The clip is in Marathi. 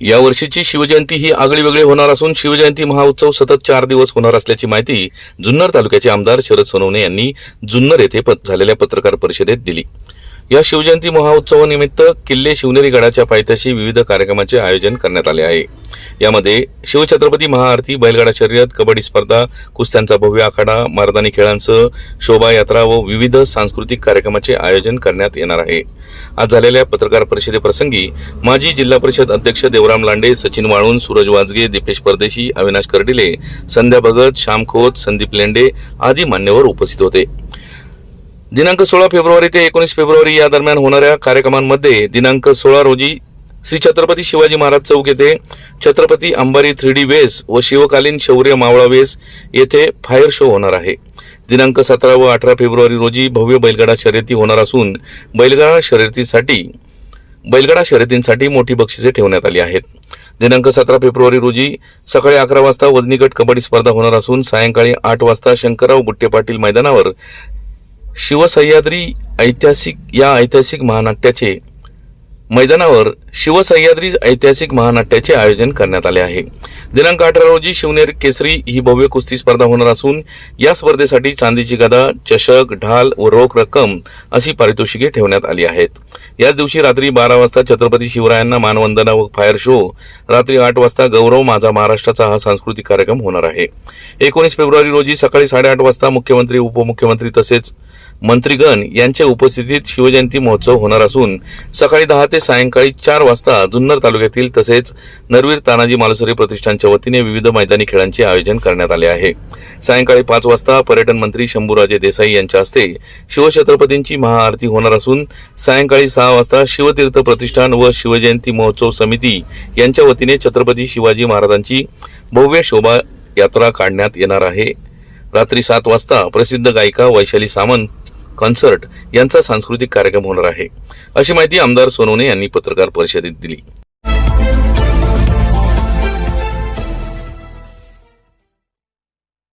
या वर्षीची शिवजयंती ही आगळी वेगळी होणार असून शिवजयंती महाउत्सव सतत चार दिवस होणार असल्याची माहिती जुन्नर तालुक्याचे आमदार शरद सोनवणे यांनी जुन्नर येथे झालेल्या पत्रकार परिषदेत दिली. या शिवजयंती महोत्सवानिमित्त किल्ले शिवनेरी गडाच्या पायथ्याशी विविध कार्यक्रमाचे आयोजन करण्यात आले आहे. यामध्ये शिवछत्रपती महाआरती बैलगाडा शर्यत कबड्डी स्पर्धा कुस्त्यांचा भव्य आखाडा मारदानी खेळांसह शोभायात्रा व विविध सांस्कृतिक कार्यक्रमाचे आयोजन करण्यात येणार आहे. आज झालेल्या पत्रकार परिषदेप्रसंगी माजी जिल्हा परिषद अध्यक्ष देवराम लांडे सचिन वाळून सूरज वाजगे दीपेश परदेशी अविनाश कर्डिले संध्या भगत श्याम खोत संदीप लेंडे आदी मान्यवर उपस्थित होते. दिनांक सोळा फेब्रुवारी ते एकोणीस फेब्रुवारी या दरम्यान होणाऱ्या कार्यक्रमांमध्ये दिनांक सोळा रोजी श्री छत्रपती शिवाजी महाराज चौक येथे छत्रपती अंबारी थ्री डी वेस व शिवकालीन शौर्य मावळा वेस येथे फायर शो होणार आहे. दिनांक सतरा व अठरा फेब्रुवारी रोजी भव्य बैलगाडा शर्यती होणार असून बैलगाडा शर्यतीसाठी बैलगाडा शर्यतींसाठी मोठी बक्षिसे ठेवण्यात आली आहेत. दिनांक सतरा फेब्रुवारी रोजी सकाळी अकरा वाजता वजनीगट कबड्डी स्पर्धा होणार असून सायंकाळी आठ वाजता शंकरराव बुट्टे पाटील मैदानावर शिवसह्याद्री ऐतिहासिक या ऐतिहासिक महानाट्याचे मैदानावर शिवसह्याद्री ऐतिहासिक महानाट्याचे आयोजन करण्यात आले आहे. दिनांक अठरा रोजी शिवनेर केसरी ही भव्य कुस्ती स्पर्धा होणार असून या स्पर्धेसाठी चांदीची गदा चषक ढाल व रोख रक्कम अशी पारितोषिके ठेवण्यात आली आहेत. याच दिवशी रात्री बारा वाजता छत्रपती शिवरायांना मानवंदना व फायर शो रात्री आठ वाजता गौरव माझा महाराष्ट्राचा हा सांस्कृतिक कार्यक्रम होणार आहे. एकोणीस फेब्रुवारी रोजी सकाळी साडेआठ वाजता मुख्यमंत्री उपमुख्यमंत्री तसेच मंत्रीगण यांच्या उपस्थितीत शिवजयंती महोत्सव होणार असून सकाळी दहा ते सायंकाळी चार वाजता जुन्नर तालुक्यातील तसेच नरवीर तानाजी मालुसरे प्रतिष्ठानच्या वतीने विविध मैदानी खेळांचे आयोजन करण्यात आले आहे. सायंकाळी पाच वाजता पर्यटन मंत्री शंभूराजे देसाई यांच्या हस्ते शिवछत्रपतींची महाआरती होणार असून सायंकाळी सहा वाजता शिवतीर्थ प्रतिष्ठान व शिवजयंती महोत्सव समिती यांच्या वतीने छत्रपती शिवाजी महाराजांची भव्य शोभा यात्रा काढण्यात येणार आहे. रात्री सात वाजता प्रसिद्ध गायिका वैशाली सामंत कॉन्सर्ट यांचा सांस्कृतिक कार्यक्रम होणार आहे. अशी माहिती आमदार सोनवणे यांनी पत्रकार परिषदेत दिली.